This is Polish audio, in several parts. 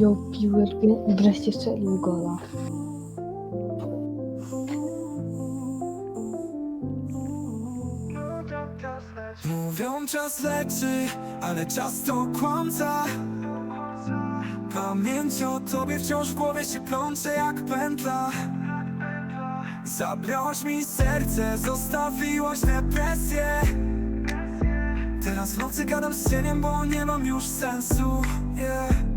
Ją piłę i wreszcie strzelił gola. Mówią czas leczy, ale czas to kłamca Pamięć o tobie wciąż w głowie się plącze jak pętla Zabrałaś mi serce, zostawiłaś depresję Teraz w nocy gadam z cieniem, bo nie mam już sensu yeah.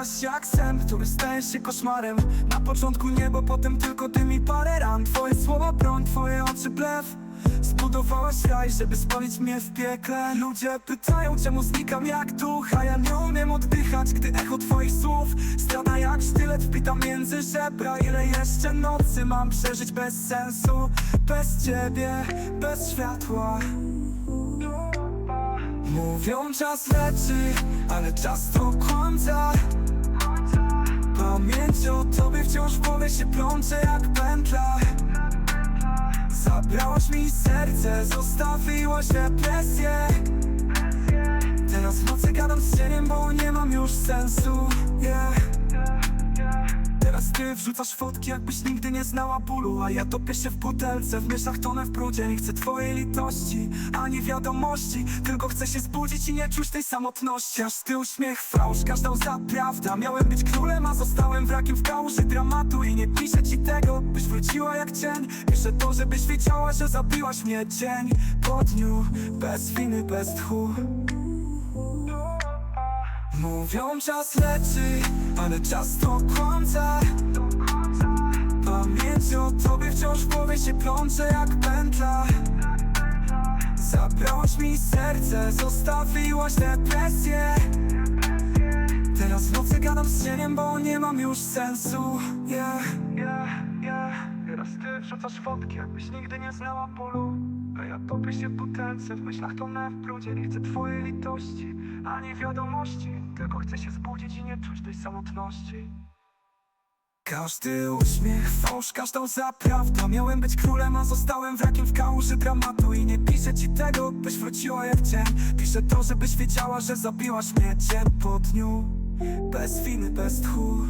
Byłaś jak sen, który staje się koszmarem. Na początku niebo, potem tylko dym i parę ran. Twoje słowa broń, twoje oczy blef Zbudowałaś raj, żeby spalić mnie w piekle. Ludzie pytają, czemu znikam jak duch? A ja nie umiem oddychać, gdy echo twoich słów Strada jak sztylet. Wbita między żebra Ile jeszcze nocy mam przeżyć bez sensu? Bez ciebie, bez światła. Mówią czas leczy, ale czas to kłamca O tobie wciąż w głowie się plącze jak pętla. Zabrałaś mi serce, zostawiłaś depresję Teraz w nocy gadam z cieniem, bo nie mam już sensu. Yeah. Wrzucasz fotki, jakbyś nigdy nie znała bólu A ja topię się w butelce, w myślach tonę w brudzie Nie chcę twojej litości, ani wiadomości Tylko chcę się zbudzić i nie czuć tej samotności. Aż ty uśmiech, fałsz, każda łza prawda Miałem być królem, a zostałem wrakiem w kałuży dramatu. I nie piszę ci tego, byś wróciła jak cień. Piszę to, żebyś wiedziała, że zabiłaś mnie dzień po dniu. Bez winy, bez tchu Mówią czas leczy, ale czas to kłamca Pamięć o tobie wciąż w głowie się plącze jak pętla. Zabrałaś mi serce, zostawiłaś depresję. Teraz w nocy gadam z cieniem, bo nie mam już sensu. Yeah, yeah, yeah. Teraz ty wrzucasz fotki, jakbyś nigdy nie znała bólu. A ja topię się w w myślach tonę w brudzie. Nie chcę twojej litości, ani wiadomości Tylko chcę się zbudzić i nie czuć tej samotności. Każdy uśmiech, fałsz, każdą zaprawdę. Miałem być królem, a zostałem wrakiem w kałuży dramatu. I nie piszę ci tego, byś wróciła jak cień Piszę to, żebyś wiedziała, że zabiłaś mnie dzień po dniu. Bez winy, bez tchu